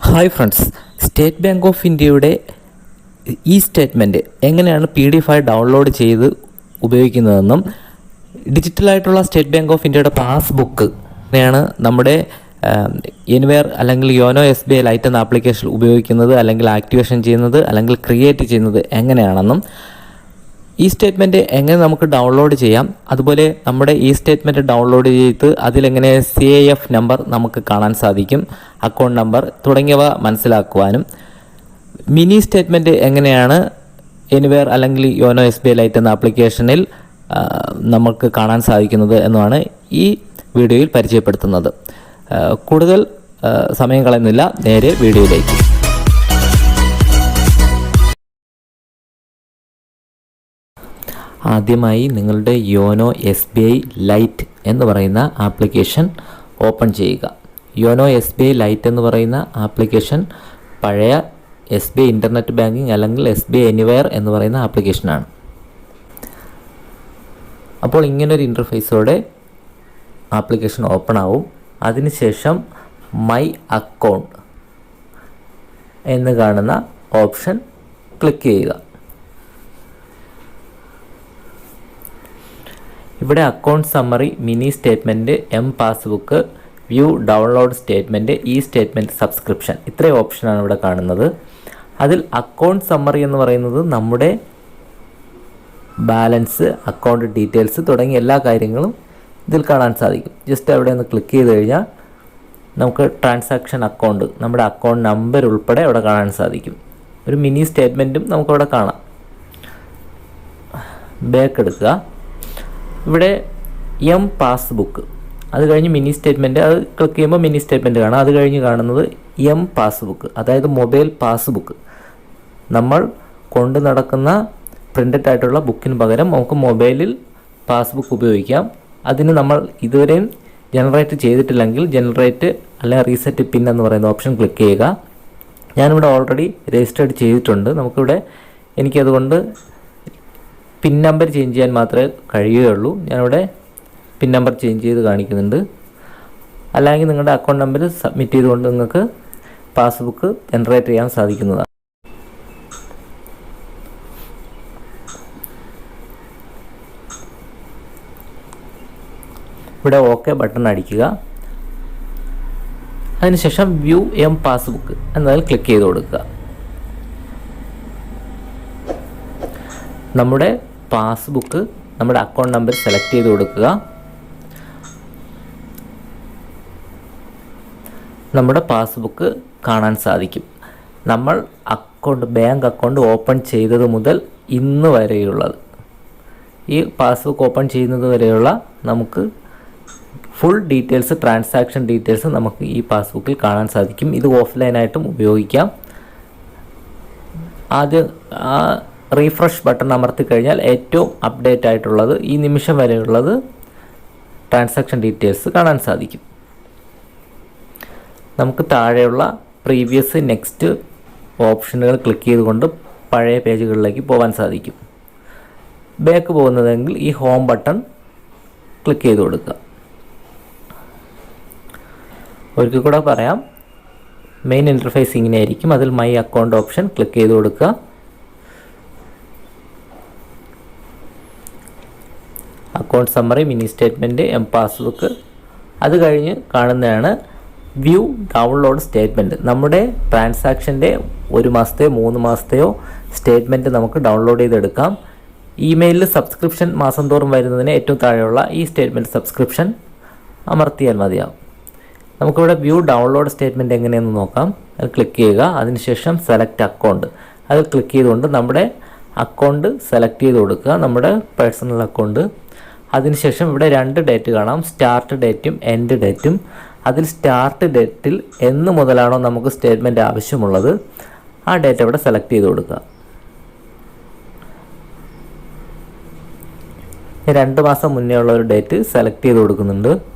Hi friends state bank of ഇന്ത്യയുടെ e statement എങ്ങനെയാണ് P D ആയി ഡൗൺലോഡ് ചെയ്ത് ഉപയോഗിക്കുന്നതെന്നും ഡിജിറ്റലായിട്ടുള്ള സ്റ്റേറ്റ് ബാങ്ക് ഓഫ് ഇന്ത്യയുടെ പാസ്ബുക്ക് ാണ് നമ്മുടെ എനിവെയർ അല്ലെങ്കിൽ YONO S B I lite എന്ന ആപ്ലിക്കേഷൻ ഉപയോഗിക്കുന്നത് അല്ലെങ്കിൽ ആക്ടിവേഷൻ ചെയ്യുന്നത് അല്ലെങ്കിൽ ക്രിയേറ്റ് ചെയ്യുന്നത് എങ്ങനെയാണെന്നും ഈ സ്റ്റേറ്റ്മെന്റ് എങ്ങനെ നമുക്ക് ഡൗൺലോഡ് ചെയ്യാം അതുപോലെ നമ്മുടെ ഈ സ്റ്റേറ്റ്മെന്റ് ഡൗൺലോഡ് ചെയ്ത് അതിലെങ്ങനെ സി ഐ എഫ് നമ്പർ നമുക്ക് കാണാൻ സാധിക്കും അക്കൗണ്ട് നമ്പർ തുടങ്ങിയവ മനസ്സിലാക്കുവാനും മിനി സ്റ്റേറ്റ്മെന്റ് എങ്ങനെയാണ് എനിവെയർ അല്ലെങ്കിൽ YONO S B I lite എന്ന ആപ്ലിക്കേഷനിൽ നമുക്ക് കാണാൻ സാധിക്കുന്നത് എന്നതാണ് ഈ വീഡിയോയിൽ പരിചയപ്പെടുത്തുന്നത്. കൂടുതൽ സമയം കളയുന്നില്ല. നേരെ വീഡിയോയിലേക്ക്. ആദ്യമായി നിങ്ങളുടെ YONO S B I lite എന്ന് പറയുന്ന ആപ്ലിക്കേഷൻ ഓപ്പൺ ചെയ്യുക. YONO S B I lite എന്ന് പറയുന്ന ആപ്ലിക്കേഷൻ പഴയ S B I internet banking അല്ലെങ്കിൽ എസ് ബി ഐ എനിവെയർ എന്ന് പറയുന്ന ആപ്ലിക്കേഷനാണ്. അപ്പോൾ ഇങ്ങനൊരു ഇന്റർഫേസോടെ ആപ്ലിക്കേഷൻ ഓപ്പൺ ആവും. അതിനുശേഷം മൈ അക്കൗണ്ട് എന്ന് കാണുന്ന ഓപ്ഷൻ ക്ലിക്ക് ചെയ്യുക. ഇവിടെ account summary mini statement M passbook view download statement e statement subscription ഇത്രയും ഓപ്ഷനാണ് ഇവിടെ കാണുന്നത്. അതിൽ അക്കൗണ്ട് സമ്മറി എന്ന് പറയുന്നത് നമ്മുടെ ബാലൻസ് അക്കൗണ്ട് ഡീറ്റെയിൽസ് തുടങ്ങിയ എല്ലാ കാര്യങ്ങളും ഇതിൽ കാണാൻ സാധിക്കും. ജസ്റ്റ് അവിടെ ഒന്ന് ക്ലിക്ക് ചെയ്ത് കഴിഞ്ഞാൽ നമുക്ക് ട്രാൻസാക്ഷൻ അക്കൗണ്ട് നമ്മുടെ അക്കൗണ്ട് നമ്പർ ഉൾപ്പെടെ അവിടെ കാണാൻ സാധിക്കും. ഒരു മിനി സ്റ്റേറ്റ്മെന്റും നമുക്കവിടെ കാണാം. ബാക്ക് എടുക്കുക. ഇവിടെ എം പാസ്ബുക്ക് അത് കഴിഞ്ഞ് മിനി സ്റ്റേറ്റ്മെന്റ് അത് ക്ലിക്ക് ചെയ്യുമ്പോൾ മിനി സ്റ്റേറ്റ്മെന്റ് കാണാം. അത് കഴിഞ്ഞ് കാണുന്നത് എം പാസ്ബുക്ക് അതായത് മൊബൈൽ പാസ്ബുക്ക് നമ്മൾ കൊണ്ട് നടക്കുന്ന പ്രിന്റഡ് ആയിട്ടുള്ള ബുക്കിന് പകരം നമുക്ക് മൊബൈലിൽ പാസ്ബുക്ക് ഉപയോഗിക്കാം. അതിന് നമ്മൾ ഇതുവരെയും ജനറേറ്റ് ചെയ്തിട്ടില്ലെങ്കിൽ ജനറേറ്റ് അല്ലെങ്കിൽ റീസെറ്റ് പിൻ എന്ന് പറയുന്ന ഓപ്ഷൻ ക്ലിക്ക് ചെയ്യുക. ഞാനിവിടെ ഓൾറെഡി രജിസ്റ്റേർഡ് ചെയ്തിട്ടുണ്ട്. നമുക്കിവിടെ എനിക്കതുകൊണ്ട് പിൻ നമ്പർ ചേഞ്ച് ചെയ്യാൻ മാത്രമേ കഴിയുകയുള്ളൂ. ഞാനിവിടെ പിൻ നമ്പർ ചേഞ്ച് ചെയ്ത് കാണിക്കുന്നുണ്ട്. അല്ലെങ്കിൽ നിങ്ങളുടെ അക്കൗണ്ട് നമ്പർ സബ്മിറ്റ് ചെയ്തുകൊണ്ട് നിങ്ങൾക്ക് പാസ്ബുക്ക് ജനറേറ്റ് ചെയ്യാൻ സാധിക്കുന്നതാണ്. ഇവിടെ ഓക്കെ ബട്ടൺ അടിക്കുക. അതിനുശേഷം വ്യൂ എം പാസ്ബുക്ക് എന്നതിൽ ക്ലിക്ക് ചെയ്ത് കൊടുക്കുക. നമ്മുടെ പാസ്ബുക്ക് നമ്മുടെ അക്കൗണ്ട് നമ്പർ സെലക്ട് ചെയ്ത് കൊടുക്കുക. നമ്മുടെ പാസ്ബുക്ക് കാണാൻ സാധിക്കും. നമ്മൾ അക്കൗണ്ട് ബാങ്ക് അക്കൗണ്ട് ഓപ്പൺ ചെയ്തത് മുതൽ ഇന്ന് വരെയുള്ളത്. ഈ പാസ്ബുക്ക് ഓപ്പൺ ചെയ്യുന്നത് വരെയുള്ള നമുക്ക് ഫുൾ ഡീറ്റെയിൽസ് ട്രാൻസാക്ഷൻ ഡീറ്റെയിൽസ് നമുക്ക് ഈ പാസ്ബുക്കിൽ കാണാൻ സാധിക്കും. ഇത് ഓഫ്ലൈനായിട്ടും ഉപയോഗിക്കാം. ആദ്യം ആ റീഫ്രഷ് ബട്ടൺ അമർത്തി കഴിഞ്ഞാൽ ഏറ്റവും അപ്ഡേറ്റ് ആയിട്ടുള്ളത് ഈ നിമിഷം വരെയുള്ളത് ട്രാൻസാക്ഷൻ ഡീറ്റെയിൽസ് കാണാൻ സാധിക്കും. നമുക്ക് താഴെയുള്ള പ്രീവിയസ് നെക്സ്റ്റ് ഓപ്ഷനുകൾ ക്ലിക്ക് ചെയ്തുകൊണ്ട് പഴയ പേജുകളിലേക്ക് പോകാൻ സാധിക്കും. ബാക്ക് പോകുന്നതെങ്കിൽ ഈ ഹോം ബട്ടൺ ക്ലിക്ക് ചെയ്ത് കൊടുക്കുക. ഒരിക്കൽ കൂടെ പറയാം. മെയിൻ ഇന്റർഫേസ് ഇങ്ങനെ ആയിരിക്കും. അതിൽ മൈ അക്കൗണ്ട് ഓപ്ഷൻ ക്ലിക്ക് ചെയ്ത് കൊടുക്കുക. Account summary mini statement M passbook അത് കഴിഞ്ഞ് കാണുന്നതാണ് വ്യൂ ഡൗൺലോഡ് സ്റ്റേറ്റ്മെന്റ് നമ്മുടെ ട്രാൻസാക്ഷന്റെ ഒരു മാസത്തെയോ മൂന്ന് മാസത്തെയോ സ്റ്റേറ്റ്മെന്റ് നമുക്ക് ഡൗൺലോഡ് ചെയ്തെടുക്കാം. ഇമെയിലിൽ സബ്സ്ക്രിപ്ഷൻ മാസം തോറും വരുന്നതിന് ഏറ്റവും താഴെയുള്ള ഈ സ്റ്റേറ്റ്മെന്റ് സബ്സ്ക്രിപ്ഷൻ അമർത്തിയാൽ മതിയാവും. നമുക്കിവിടെ വ്യൂ ഡൗൺലോഡ് സ്റ്റേറ്റ്മെന്റ് എങ്ങനെയെന്ന് നോക്കാം. അത് ക്ലിക്ക് ചെയ്യുക. അതിനുശേഷം സെലക്ട് അക്കൗണ്ട് അത് ക്ലിക്ക് ചെയ്തുകൊണ്ട് നമ്മുടെ അക്കൗണ്ട് സെലക്ട് ചെയ്ത് കൊടുക്കുക. നമ്മുടെ പേഴ്സണൽ അക്കൗണ്ട് അതിനുശേഷം ഇവിടെ രണ്ട് ഡേറ്റ് കാണാം. സ്റ്റാർട്ട് ഡേറ്റും എൻഡ് ഡേറ്റും അതിൽ സ്റ്റാർട്ട് ഡേറ്റിൽ എന്ന് മുതലാണോ നമുക്ക് സ്റ്റേറ്റ്മെന്റ് ആവശ്യമുള്ളത്. ആ ഡേറ്റ് ഇവിടെ സെലക്ട് ചെയ്ത് കൊടുക്കുക. രണ്ട് മാസം മുന്നേ ഉള്ള ഒരു ഡേറ്റ് സെലക്ട് ചെയ്ത് കൊടുക്കുന്നുണ്ട്.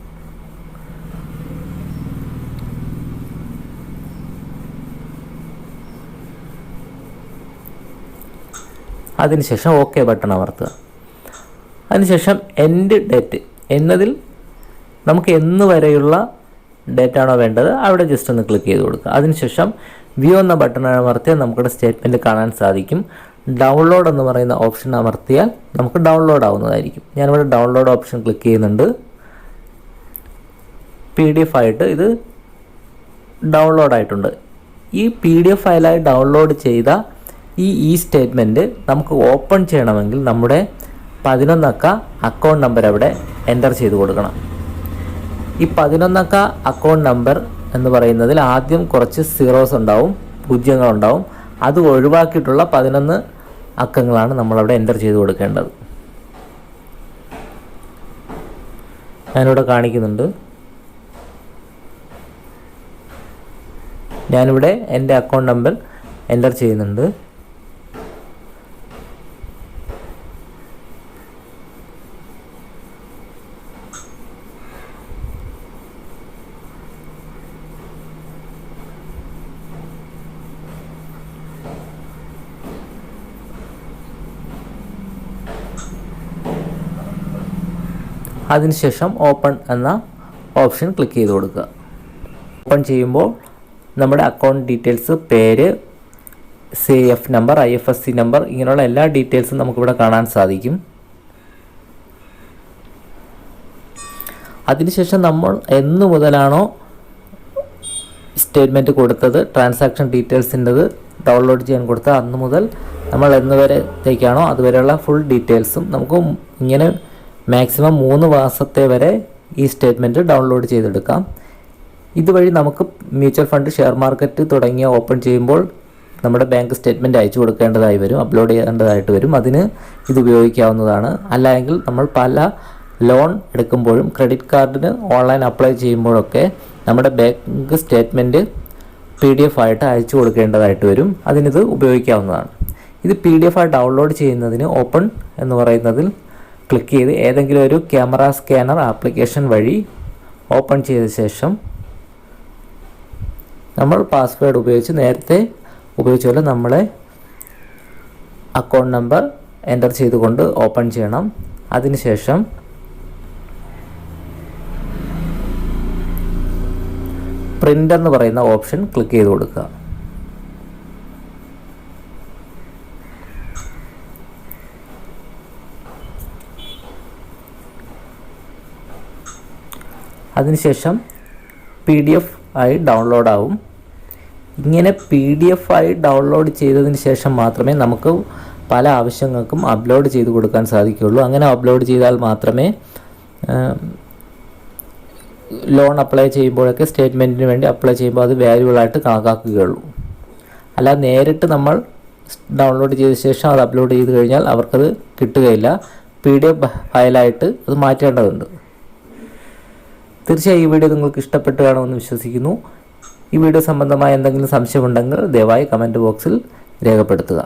അതിനുശേഷം ഓക്കെ ബട്ടൺ അമർത്തുക. അതിനുശേഷം എൻഡ് ഡേറ്റ് എന്നതിൽ നമുക്ക് എന്ന് വരെയുള്ള ഡേറ്റ് ആണോ വേണ്ടത് അവിടെ ജസ്റ്റ് ഒന്ന് ക്ലിക്ക് ചെയ്ത് കൊടുക്കുക. അതിനുശേഷം വ്യൂ എന്ന ബട്ടൺ അമർത്തിയാൽ നമുക്കിവിടെ സ്റ്റേറ്റ്മെന്റ് കാണാൻ സാധിക്കും. ഡൗൺലോഡ് എന്ന് പറയുന്ന ഓപ്ഷൻ അമർത്തിയാൽ നമുക്ക് ഡൗൺലോഡ് ആവുന്നതായിരിക്കും. ഞാനിവിടെ ഡൗൺലോഡ് ഓപ്ഷൻ ക്ലിക്ക് ചെയ്യുന്നുണ്ട്. പി ഡി എഫ് ആയിട്ട് ഇത് ഡൗൺലോഡ് ആയിട്ടുണ്ട്. ഈ പി ഡി എഫ് ഫയലായി ഡൗൺലോഡ് ചെയ്ത ഈ ഇ സ്റ്റേറ്റ്മെന്റ് നമുക്ക് ഓപ്പൺ ചെയ്യണമെങ്കിൽ നമ്മുടെ പതിനൊന്നക്ക അക്കൗണ്ട് നമ്പർ അവിടെ എന്റർ ചെയ്ത് കൊടുക്കണം. ഈ പതിനൊന്നക്ക അക്കൗണ്ട് നമ്പർ എന്ന് പറയുന്നതിൽ ആദ്യം കുറച്ച് സീറോസ് ഉണ്ടാവും പൂജ്യങ്ങളുണ്ടാവും. അത് ഒഴിവാക്കിയിട്ടുള്ള പതിനൊന്ന് അക്കങ്ങളാണ് നമ്മളവിടെ എന്റർ ചെയ്ത് കൊടുക്കേണ്ടത്. ഞാനിവിടെ കാണിക്കുന്നുണ്ട്. ഞാനിവിടെ എന്റെ അക്കൗണ്ട് നമ്പർ എന്റർ ചെയ്യുന്നുണ്ട്. അതിനുശേഷം ഓപ്പൺ എന്ന ഓപ്ഷൻ ക്ലിക്ക് ചെയ്ത് കൊടുക്കുക. ഓപ്പൺ ചെയ്യുമ്പോൾ നമ്മുടെ അക്കൗണ്ട് ഡീറ്റെയിൽസ് പേര് C F number I F S C number ഇങ്ങനെയുള്ള എല്ലാ ഡീറ്റെയിൽസും നമുക്കിവിടെ കാണാൻ സാധിക്കും. അതിനുശേഷം നമ്മൾ എന്നു മുതലാണോ സ്റ്റേറ്റ്മെന്റ് കൊടുത്തത് ട്രാൻസാക്ഷൻ ഡീറ്റെയിൽസിന്റെത് ഡൗൺലോഡ് ചെയ്യാൻ കൊടുത്തത് അന്ന് മുതൽ നമ്മൾ എന്ന് വരത്തേക്കാണോ അതുവരെയുള്ള ഫുൾ ഡീറ്റെയിൽസും നമുക്ക് ഇങ്ങനെ മാക്സിമം മൂന്ന് മാസത്തെ വരെ ഈ സ്റ്റേറ്റ്മെന്റ് ഡൗൺലോഡ് ചെയ്തെടുക്കാം. ഇതുവഴി നമുക്ക് മ്യൂച്വൽ ഫണ്ട് ഷെയർ മാർക്കറ്റ് തുടങ്ങിയ ഓപ്പൺ ചെയ്യുമ്പോൾ നമ്മുടെ ബാങ്ക് സ്റ്റേറ്റ്മെന്റ് അയച്ചു കൊടുക്കേണ്ടതായി വരും അപ്ലോഡ് ചെയ്യേണ്ടതായിട്ട് വരും. അതിന് ഇത് ഉപയോഗിക്കാവുന്നതാണ്. അല്ലെങ്കിൽ നമ്മൾ പല ലോൺ എടുക്കുമ്പോഴും ക്രെഡിറ്റ് കാർഡിന് ഓൺലൈൻ അപ്ലൈ ചെയ്യുമ്പോഴൊക്കെ നമ്മുടെ bank statement P D F ആയിട്ട് അയച്ചു കൊടുക്കേണ്ടതായിട്ട് വരും. അതിനിത് ഉപയോഗിക്കാവുന്നതാണ്. ഇത് പി ഡി എഫ് ആയി ഡൗൺലോഡ് ചെയ്യുന്നതിന് ഓപ്പൺ എന്ന് പറയുന്നതിൽ ക്ലിക്ക് ചെയ്ത് ഏതെങ്കിലും ഒരു ക്യാമറ സ്കാനർ ആപ്ലിക്കേഷൻ വഴി ഓപ്പൺ ചെയ്ത ശേഷം നമ്മൾ പാസ്വേഡ് ഉപയോഗിച്ച് നേരത്തെ ഉപയോഗിച്ച പോലെ നമ്മളെ അക്കൗണ്ട് നമ്പർ എന്റർ ചെയ്തുകൊണ്ട് ഓപ്പൺ ചെയ്യണം. അതിനുശേഷം പ്രിന്റ് എന്ന് പറയുന്ന ഓപ്ഷൻ ക്ലിക്ക് ചെയ്ത് കൊടുക്കുക. അതിനുശേഷം പി ഡി എഫ് ആയി ഡൗൺലോഡ് ആവും ഇങ്ങനെ പി ഡി എഫ് ആയി ഡൗൺലോഡ് ചെയ്തതിന് ശേഷം മാത്രമേ നമുക്ക് പല ആവശ്യങ്ങൾക്കും അപ്ലോഡ് ചെയ്ത് കൊടുക്കാൻ സാധിക്കുകയുള്ളൂ. അങ്ങനെ അപ്ലോഡ് ചെയ്താൽ മാത്രമേ ലോൺ അപ്ലൈ ചെയ്യുമ്പോഴൊക്കെ സ്റ്റേറ്റ്മെന്റിന് വേണ്ടി അപ്ലൈ ചെയ്യുമ്പോൾ അത് വാല്യുബിളായിട്ട് കണക്കാക്കുകയുള്ളൂ. അല്ലാതെ നേരിട്ട് നമ്മൾ ഡൗൺലോഡ് ചെയ്ത ശേഷം അത് അപ്ലോഡ് ചെയ്ത് കഴിഞ്ഞാൽ അവർക്കത് കിട്ടുകയില്ല. പി ഡി എഫ് ഫയലായിട്ട് അത് മാറ്റേണ്ടതുണ്ട്. തീർച്ചയായും ഈ വീഡിയോ നിങ്ങൾക്ക് ഇഷ്ടപ്പെട്ടു കാണുമെന്ന് വിശ്വസിക്കുന്നു. ഈ വീഡിയോ സംബന്ധമായ എന്തെങ്കിലും സംശയമുണ്ടെങ്കിൽ ദയവായി കമന്റ് ബോക്സിൽ രേഖപ്പെടുത്തുക.